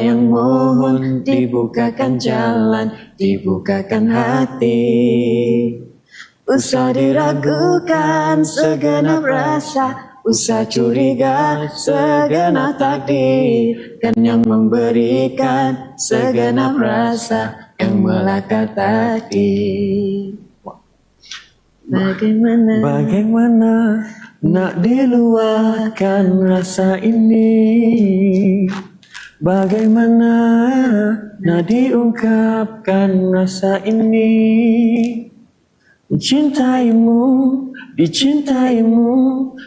yang mohon dibukakan jalan, dibukakan hati. Usah diragukan segenap rasa, usah curiga segenap takdir. Kan yang memberikan segenap rasa yang melakar takdir. Bagaimana? Bagaimana nak diluahkan rasa ini? Bagaimana nak diungkapkan rasa ini? Mencintaimu, dicintaimu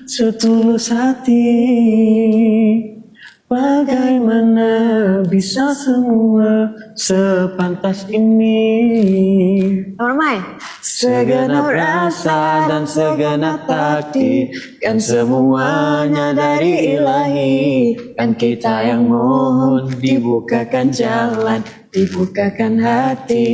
setulus hati. Bagaimana bisa semua sepantas ini? Ramai. Segenap rasa dan segenap takdir Kan semuanya dari ilahi. Kan kita yang mohon dibukakan jalan Dibukakan hati.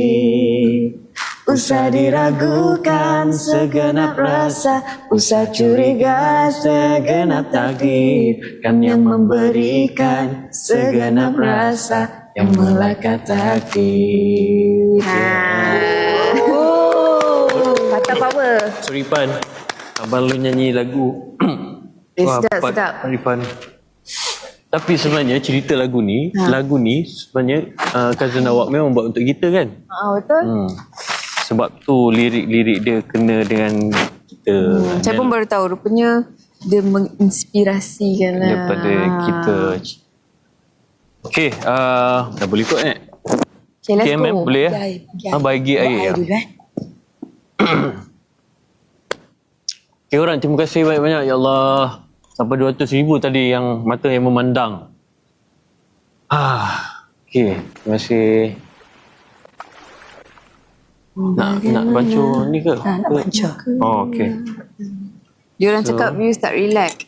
Usah diragukan segenap rasa Usah curiga segenap takdir. Kan yang memberikan segenap rasa Yang melekat takdir power. Sorry Pan Abang lu nyanyi lagu Eh, sedap, Pat- sedap. Arifan Tapi sebenarnya cerita lagu ni Ha. Lagu ni sebenarnya uh, Cousin Awak memang buat untuk kita kan Ah, betul. hmm. Sebab tu lirik-lirik dia kena dengan kita Hmm, saya pun baru tahu rupanya dia menginspirasikan lah. Daripada kita Okay uh, Dah boleh kot eh Okay, let's Okay, go. boleh ya? Air, Ha, bagi air ya. dulu eh. Okay orang terima kasih banyak-banyak Ya Allah Sampai 200 ribu tadi yang mata yang memandang Ah, Okay terima kasih nak nak baca ni ke? Ha, nak baca. Oh, okay. Dia orang cakap you start relax.